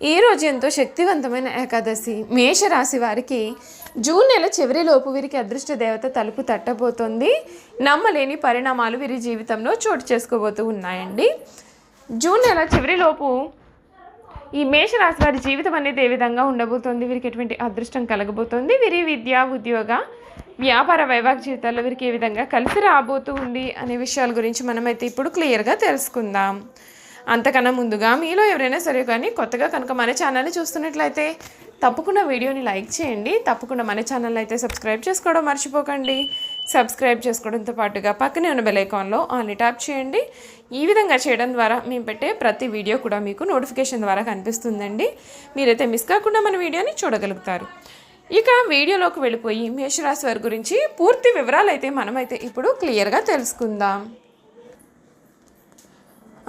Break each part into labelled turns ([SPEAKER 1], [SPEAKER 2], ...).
[SPEAKER 1] ఈరోజు ఎంతో శక్తివంతమైన ఏకాదశి. మేషరాశి వారికి జూన్ నెల చివరిలోపు వీరికి అదృష్ట దేవత తలుపు తట్టబోతోంది. నమ్మలేని పరిణామాలు వీరి జీవితంలో చోటు చేసుకోబోతూ ఉన్నాయండి. జూన్ నెల చివరిలోపు ఈ మేషరాశి వారి జీవితం అనేది ఏ విధంగా ఉండబోతోంది? వీరికి ఎటువంటి అదృష్టం కలగబోతోంది? వీరి విద్య ఉద్యోగ వ్యాపార వైవాహిక జీవితాల్లో వీరికి ఏ విధంగా కలిసి రాబోతూ ఉంది? అనే విషయాల గురించి మనమైతే ఇప్పుడు క్లియర్గా తెలుసుకుందాం. అంతకన్నా ముందుగా మీలో ఎవరైనా సరే కానీ కొత్తగా కనుక మన ఛానల్ని చూస్తున్నట్లయితే తప్పకుండా వీడియోని లైక్ చేయండి. తప్పకుండా మన ఛానల్ అయితే సబ్స్క్రైబ్ చేసుకోవడం మర్చిపోకండి. సబ్స్క్రైబ్ చేసుకోవడంతో పాటుగా పక్కనే ఉన్న బెలైకాన్లో ఆల్ని ట్యాప్ చేయండి. ఈ విధంగా చేయడం ద్వారా మేము పెట్టే ప్రతి వీడియో కూడా మీకు నోటిఫికేషన్ ద్వారా కనిపిస్తుందండి. మీరైతే మిస్ కాకుండా మన వీడియోని చూడగలుగుతారు. ఇక వీడియోలోకి వెళ్ళిపోయి మేషరాశి వారి గురించి పూర్తి వివరాలు అయితే మనమైతే ఇప్పుడు క్లియర్గా తెలుసుకుందాం.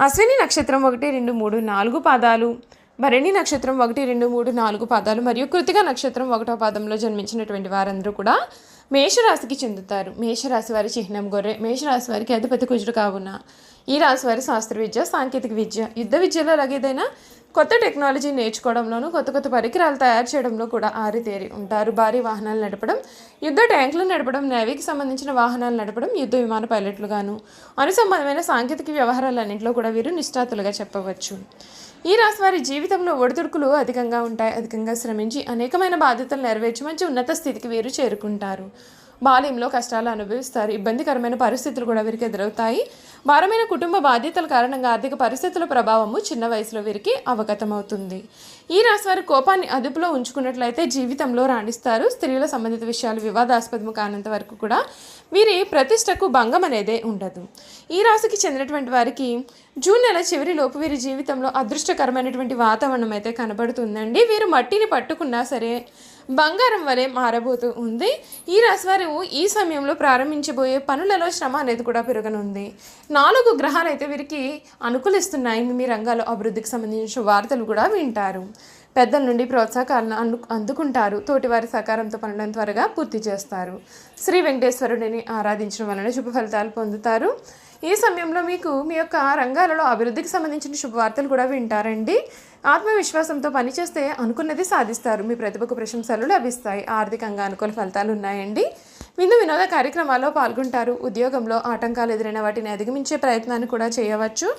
[SPEAKER 1] అశ్విని నక్షత్రం ఒకటి రెండు మూడు నాలుగు పాదాలు. భరణి నక్షత్రం ఒకటి రెండు మూడు నాలుగు పాదాలు. మరియు కృతిక నక్షత్రం ఒకటో పాదంలో జన్మించినటువంటి వారందరూ కూడా మేషరాశికి చెందుతారు. మేషరాశి వారి చిహ్నం గొర్రె మేషరాశి వారికి అధిపతి కుజుడు కావున. ఈ రాశి వారి శాస్త్ర విద్య సాంకేతిక విద్య యుద్ధ విద్యలో అలాగేదైనా కొత్త టెక్నాలజీ నేర్చుకోవడంలోనూ కొత్త కొత్త పరికరాలు తయారు చేయడంలో కూడా ఆరితేరి ఉంటారు. భారీ వాహనాలు నడపడం యుద్ధ ట్యాంకులు నడపడం నేవీకి సంబంధించిన వాహనాలు నడపడం యుద్ధ విమాన పైలట్లుగాను అనుసంబంధమైన సాంకేతిక వ్యవహారాలన్నింటిలో కూడా వీరు నిష్ఠాతులుగా చెప్పవచ్చు. ఈ రాశి వారి జీవితంలో ఒడిదుడుకులు అధికంగా ఉంటాయి అధికంగా శ్రమించి అనేకమైన బాధ్యతలు నెరవేర్చి మంచి ఉన్నత స్థితికి వీరు చేరుకుంటారు. బాల్యంలో కష్టాలు అనుభవిస్తారు ఇబ్బందికరమైన పరిస్థితులు కూడా వీరికి ఎదురవుతాయి. భారమైన కుటుంబ బాధ్యతల కారణంగా ఆర్థిక పరిస్థితుల ప్రభావము చిన్న వయసులో వీరికి అవగతమవుతుంది. ఈ రాశి వారి కోపాన్ని అదుపులో ఉంచుకున్నట్లయితే జీవితంలో రాణిస్తారు. స్త్రీల సంబంధిత విషయాలు వివాదాస్పదము కానంత వరకు కూడా వీరి ప్రతిష్టకు భంగం అనేదే ఉండదు. ఈ రాశికి చెందినటువంటి వారికి జూన్ నెల చివరిలోపు వీరి జీవితంలో అదృష్టకరమైనటువంటి వాతావరణం అయితే కనబడుతుందండి. వీరు మట్టిని పట్టుకున్నా సరే బంగారం వలె మారబోతూ ఉంది. ఈ రాశివారు ఈ సమయంలో ప్రారంభించబోయే పనులలో శ్రమ అనేది కూడా పెరగనుంది. నాలుగు గ్రహాలు అయితే వీరికి అనుకూలిస్తున్నాయి. మీ రంగాల్లో అభివృద్ధికి సంబంధించిన వార్తలు కూడా వింటారు. పెద్దల నుండి ప్రోత్సాహకాలను అందు అందుకుంటారు. తోటివారి సహకారంతో పనులను త్వరగా పూర్తి చేస్తారు. శ్రీ వెంకటేశ్వరుడిని ఆరాధించడం వలన శుభ ఫలితాలు పొందుతారు. ఈ సమయంలో మీకు మీ యొక్క రంగాలలో అభివృద్ధికి సంబంధించిన శుభవార్తలు కూడా వింటారండి. ఆత్మవిశ్వాసంతో పనిచేస్తే అనుకున్నది సాధిస్తారు. మీ ప్రతిభకు ప్రశంసలు లభిస్తాయి. ఆర్థికంగా అనుకూల ఫలితాలు ఉన్నాయండి. విందు వినోద కార్యక్రమాల్లో పాల్గొంటారు. ఉద్యోగంలో ఆటంకాలు ఎదురైన వాటిని అధిగమించే ప్రయత్నాన్ని కూడా చేయవచ్చు.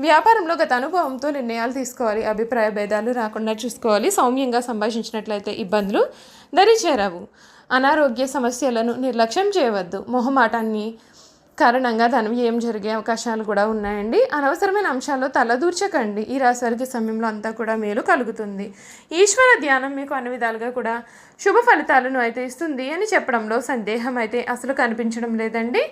[SPEAKER 1] వ్యాపారంలో గత అనుభవంతో నిర్ణయాలు తీసుకోవాలి. అభిప్రాయ భేదాలు రాకుండా చూసుకోవాలి. సౌమ్యంగా సంభాషించినట్లయితే ఇబ్బందులు దరిచేరవు. అనారోగ్య సమస్యలను నిర్లక్ష్యం చేయవద్దు. మొహమాటాన్ని కారణంగా ధన ఏం జరిగే అవకాశాలు కూడా ఉన్నాయండి. అనవసరమైన అంశాల్లో తలదూర్చకండి. ఈ రాశి వారికి సమయంలో అంతా కూడా మేలు కలుగుతుంది. ఈశ్వర ధ్యానం మీకు అన్ని విధాలుగా కూడా శుభ ఫలితాలను అయితే ఇస్తుంది అని చెప్పడంలో సందేహం అయితే అసలు కనిపించడం లేదండి.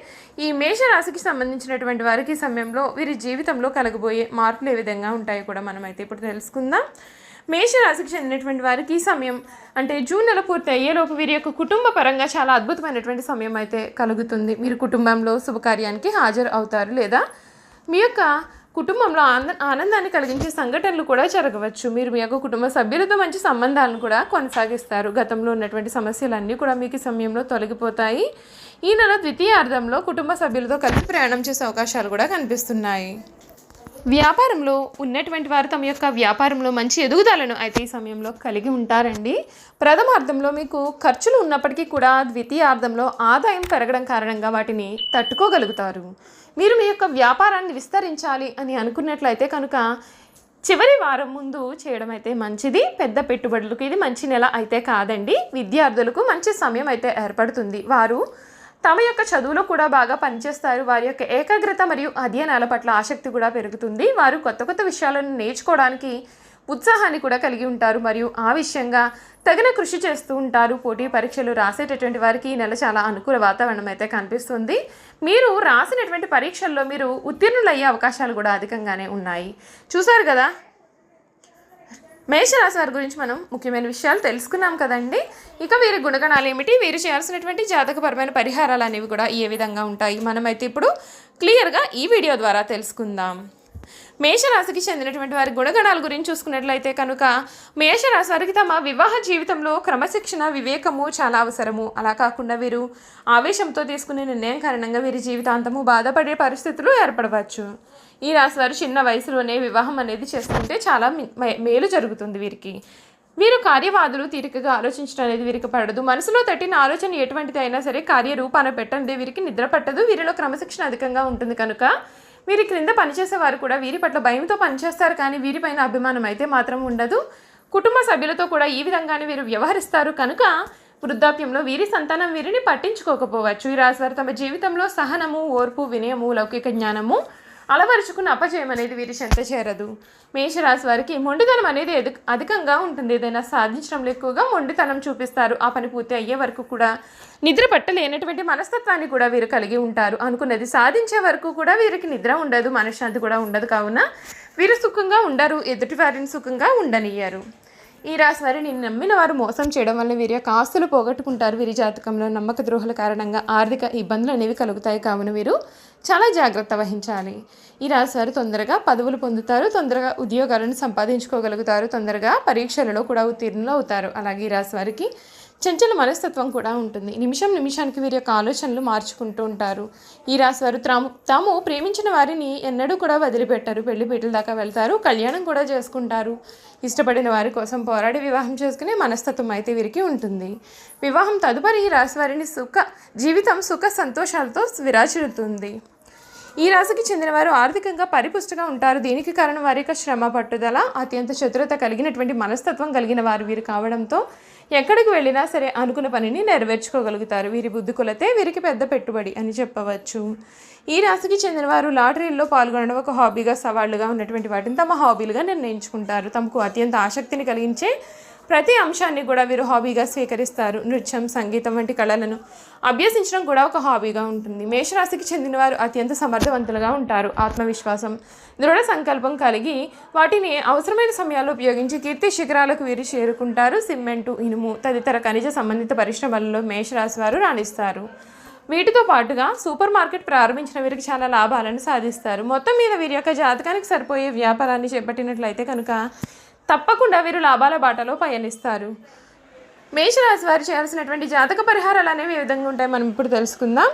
[SPEAKER 1] ఈ మేషరాశికి సంబంధించినటువంటి వారికి సమయంలో వీరి జీవితంలో కలగబోయే మార్పులు ఏ విధంగా ఉంటాయో కూడా మనం అయితే ఇప్పుడు తెలుసుకుందాం. మేషరాశికి చెందినటువంటి వారికి ఈ సమయం అంటే జూన్ నెల పూర్తి అయ్యేలోపు వీరి యొక్క కుటుంబ పరంగా చాలా అద్భుతమైనటువంటి సమయం అయితే కలుగుతుంది. మీరు కుటుంబంలో శుభకార్యానికి హాజరు అవుతారు లేదా? మీ యొక్క కుటుంబంలో ఆనంద ఆనందాన్ని కలిగించే సంఘటనలు కూడా జరగవచ్చు. మీరు మీ యొక్క కుటుంబ సభ్యులతో మంచి సంబంధాలను కూడా కొనసాగిస్తారు. గతంలో ఉన్నటువంటి సమస్యలన్నీ కూడా మీకు సమయంలో తొలగిపోతాయి. ఈ నెల ద్వితీయార్థంలో కుటుంబ సభ్యులతో కలిసి ప్రయాణం చేసే అవకాశాలు కూడా కనిపిస్తున్నాయి. వ్యాపారంలో ఉన్నటువంటి వారు తమ యొక్క వ్యాపారంలో మంచి ఎదుగుదలను అయితే ఈ సమయంలో కలిగి ఉంటారండి. ప్రథమార్థంలో మీకు ఖర్చులు ఉన్నప్పటికీ కూడా ద్వితీయార్థంలో ఆదాయం పెరగడం కారణంగా వాటిని తట్టుకోగలుగుతారు. మీరు మీ యొక్క వ్యాపారాన్ని విస్తరించాలి అని అనుకున్నట్లయితే కనుక చివరి వారం ముందు చేయడం అయితే మంచిది. పెద్ద పెట్టుబడులకు ఇది మంచి నెల అయితే కాదండి. విద్యార్థులకు మంచి సమయం అయితే ఏర్పడుతుంది. వారు తమ యొక్క చదువులో కూడా బాగా పనిచేస్తారు. వారి యొక్క ఏకాగ్రత మరియు అధ్యయనాల పట్ల ఆసక్తి కూడా పెరుగుతుంది. వారు కొత్త కొత్త విషయాలను నేర్చుకోవడానికి ఉత్సాహాన్ని కూడా కలిగి ఉంటారు. మరియు ఆ విషయంగా తగిన కృషి చేస్తూ ఉంటారు. పోటీ పరీక్షలు రాసేటటువంటి వారికి ఈ నెల చాలా అనుకూల వాతావరణం అయితే కనిపిస్తుంది. మీరు రాసినటువంటి పరీక్షల్లో మీరు ఉత్తీర్ణులయ్యే అవకాశాలు కూడా అధికంగానే ఉన్నాయి. చూసారు కదా? మేషరాశి వారి గురించి మనం ముఖ్యమైన విషయాలు తెలుసుకున్నాం కదండి. ఇక వీరి గుణగణాలు ఏమిటి? వీరు చేయాల్సినటువంటి జాతకపరమైన పరిహారాలు అనేవి కూడా ఏ విధంగా ఉంటాయి. మనమైతే ఇప్పుడు క్లియర్గా ఈ వీడియో ద్వారా తెలుసుకుందాం. మేషరాశికి చెందినటువంటి వారి గుణగణాల గురించి చూసుకున్నట్లయితే కనుక మేషరాశి వారికి తమ వివాహ జీవితంలో క్రమశిక్షణ వివేకము చాలా అవసరము. అలా కాకుండా వీరు ఆవేశంతో తీసుకునే నిర్ణయం కారణంగా వీరి జీవితాంతము బాధపడే పరిస్థితులు ఏర్పడవచ్చు. ఈ రాశి వారు చిన్న వయసులోనే వివాహం అనేది చేసుకుంటే చాలా మే- మేలు జరుగుతుంది వీరికి. వీరు కార్యవాదులు తీరికగా ఆలోచించడం అనేది వీరికి పడదు. మనసులో తట్టిన ఆలోచన ఎటువంటిది అయినా సరే కార్యరూపాన పెట్టండి వీరికి నిద్ర పట్టదు. వీరిలో క్రమశిక్షణ అధికంగా ఉంటుంది కనుక వీరి క్రింద పనిచేసేవారు కూడా వీరి పట్ల భయంతో పనిచేస్తారు కానీ వీరిపైన అభిమానం అయితే మాత్రం ఉండదు. కుటుంబ సభ్యులతో కూడా ఈ విధంగానే వీరు వ్యవహరిస్తారు. కనుక వృద్ధాప్యంలో వీరి సంతానం వీరిని పట్టించుకోకపోవచ్చు. ఈ రాశివారు తమ జీవితంలో సహనము ఓర్పు వినయము లౌకిక జ్ఞానము అలవరుచుకున్న అపజయం అనేది వీరి చెంత చేరదు. మేషరాశి వారికి మొండితనం అనేది ఎదు అధికంగా ఉంటుంది. ఏదైనా సాధించడంలో ఎక్కువగా మొండితనం చూపిస్తారు. ఆ పని పూర్తి అయ్యే వరకు కూడా నిద్ర పట్టలేనటువంటి మనస్తత్వాన్ని కూడా వీరు కలిగి ఉంటారు. అనుకున్నది సాధించే వరకు కూడా వీరికి నిద్ర ఉండదు మనశ్శాంతి కూడా ఉండదు. కావున వీరు సుఖంగా ఉండరు. ఎదుటి వారిని సుఖంగా ఉండనియ్యారు ఈ రాశి వారిని నమ్మిన వారు మోసం చేయడం వల్ల వీరి యొక్క ఆస్తులు పోగొట్టుకుంటారు. వీరి జాతకంలో నమ్మక ద్రోహల కారణంగా ఆర్థిక ఇబ్బందులు అనేవి కలుగుతాయి. కావున వీరు చాలా జాగ్రత్త వహించాలి. ఈ రాశి వారు తొందరగా పదవులు పొందుతారు. తొందరగా ఉద్యోగాలను సంపాదించుకోగలుగుతారు. తొందరగా పరీక్షలలో కూడా ఉత్తీర్ణులు అవుతారు. అలాగే ఈ రాశి వారికి చంచల మనస్తత్వం కూడా ఉంటుంది. నిమిషం నిమిషానికి వీరి యొక్క ఆలోచనలు మార్చుకుంటూ ఉంటారు. ఈ రాశి వారు తాము తాము ప్రేమించిన వారిని ఎన్నడూ కూడా వదిలిపెట్టారు. పెళ్ళి పీటల దాకా వెళ్తారు. కళ్యాణం కూడా చేసుకుంటారు. ఇష్టపడిన వారి కోసం పోరాడి వివాహం చేసుకునే మనస్తత్వం అయితే వీరికి ఉంటుంది. వివాహం తదుపరి ఈ రాశి వారిని సుఖ జీవితం సుఖ సంతోషాలతో విరాచిల్లుతుంది ఈ రాశికి చెందినవారు ఆర్థికంగా పరిపుష్టిగా ఉంటారు. దీనికి కారణం వారి యొక్క శ్రమ పట్టుదల అత్యంత చతురత కలిగినటువంటి మనస్తత్వం కలిగిన వారు వీరు కావడంతో ఎక్కడికి వెళ్ళినా సరే అనుకున్న పనిని నెరవేర్చుకోగలుగుతారు. వీరి బుద్ధి కొలతే వీరికి పెద్ద పెట్టుబడి అని చెప్పవచ్చు. ఈ రాశికి చెందినవారు లాటరీల్లో పాల్గొనడం ఒక హాబీగా సవాళ్ళుగా ఉన్నటువంటి వాటిని తమ హాబీలుగా నిర్ణయించుకుంటారు. తమకు అత్యంత ఆసక్తిని కలిగించే ప్రతి అంశాన్ని కూడా వీరు హాబీగా స్వీకరిస్తారు. నృత్యం సంగీతం వంటి కళలను అభ్యసించడం కూడా ఒక హాబీగా ఉంటుంది. మేషరాశికి చెందిన వారు అత్యంత సమర్థవంతులుగా ఉంటారు. ఆత్మవిశ్వాసం దృఢ సంకల్పం కలిగి వాటిని అవసరమైన సమయాల్లో ఉపయోగించి కీర్తి శిఖరాలకు వీరు చేరుకుంటారు. సిమెంటు ఇనుము తదితర ఖనిజ సంబంధిత పరిశ్రమలలో మేషరాశి వారు రాణిస్తారు. వీటితో పాటుగా సూపర్ మార్కెట్ ప్రారంభించిన వీరికి చాలా లాభాలను సాధిస్తారు. మొత్తం మీద వీరి యొక్క జాతకానికి సరిపోయే వ్యాపారాన్ని చేపట్టినట్లయితే కనుక తప్పకుండా వీరు లాభాల బాటలో పయనిస్తారు. మేషరాశి వారు చేయాల్సినటువంటి జాతక పరిహారాలు అనేవి ఏ విధంగా ఉంటాయి మనం ఇప్పుడు తెలుసుకుందాం.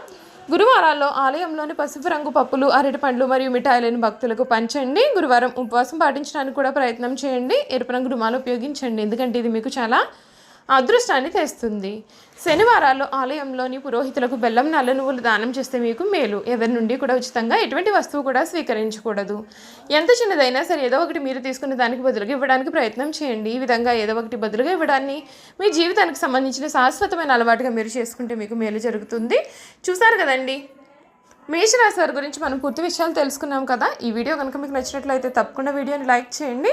[SPEAKER 1] గురువారాల్లో ఆలయంలోని పసుపు రంగు పప్పులు అరటి పండ్లు మరియు మిఠాయిలను భక్తులకు పంచండి. గురువారం ఉపవాసం పాటించడానికి కూడా ప్రయత్నం చేయండి. ఎరుపు రంగు రుమాలు ఉపయోగించండి. ఎందుకంటే ఇది మీకు చాలా అదృష్టాన్ని తెస్తుంది. శనివారాలు ఆలయంలోని పురోహితులకు బెల్లం నల్ల నువ్వులు దానం చేస్తే మీకు మేలు. ఎవరి నుండి కూడా ఉచితంగా ఎటువంటి వస్తువు కూడా స్వీకరించకూడదు. ఎంత చిన్నదైనా సరే ఏదో ఒకటి మీరు తీసుకున్న దానికి బదులుగా ఇవ్వడానికి ప్రయత్నం చేయండి. ఈ విధంగా ఏదో ఒకటి బదులుగా ఇవ్వడాన్ని మీ జీవితానికి సంబంధించిన శాశ్వతమైన అలవాటుగా మీరు చేసుకుంటే మీకు మేలు జరుగుతుంది. చూసారు కదండి? మేషరాశి వారి గురించి మనం పూర్తి విషయాలు తెలుసుకున్నాం కదా. ఈ వీడియో కనుక మీకు నచ్చినట్లయితే తప్పకుండా వీడియోని లైక్ చేయండి.